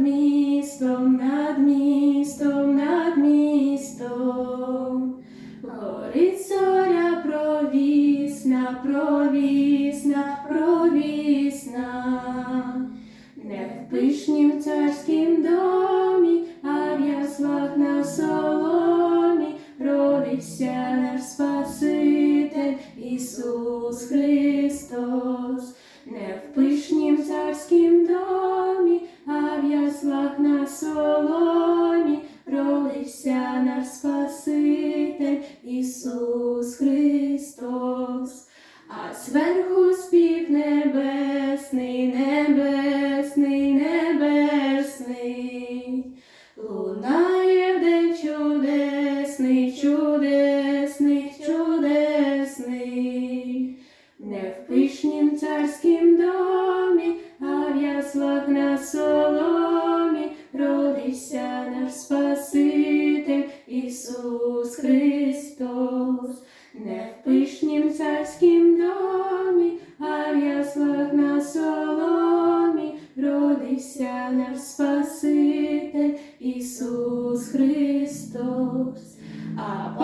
містом, над містом, над містом. Горить зоря провісна, провісна, провісна. Не в пишнім царськім домі, а в яслах на соломі родився наш Спаситель Ісус Христос. Не в пишнім царськім домі, соломі родився наш Спаситель Ісус Христос. А зверху спів небесний, Не в пишнім царськім домі, а в яслах на соломі родився наш Спаситель Ісус Христос. А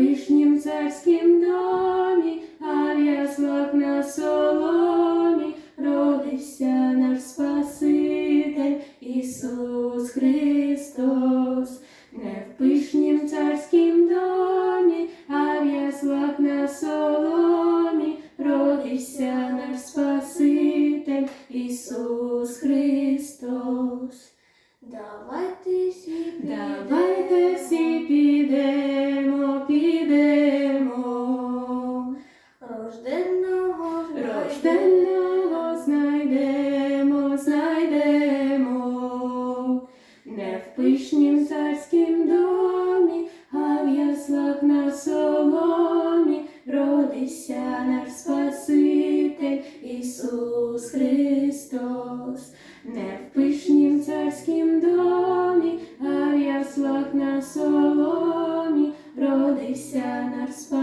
Не в пишнім царськім домі, а в яслах на соломі родився наш Спаситель Ісус Христос. Не в пишнім царськім домі, а в яслах на соломі родився наш Спаситель Ісус Христос. Давайте всі Давайте всі рожденного знайдемо, знайдемо, не в пишнім царськім домі, а в яслах на соломі. Родився наш Спаситель Ісус Христос. Не в пишнім царськім домі, а в яслах на соломі. Родився наш Спаситель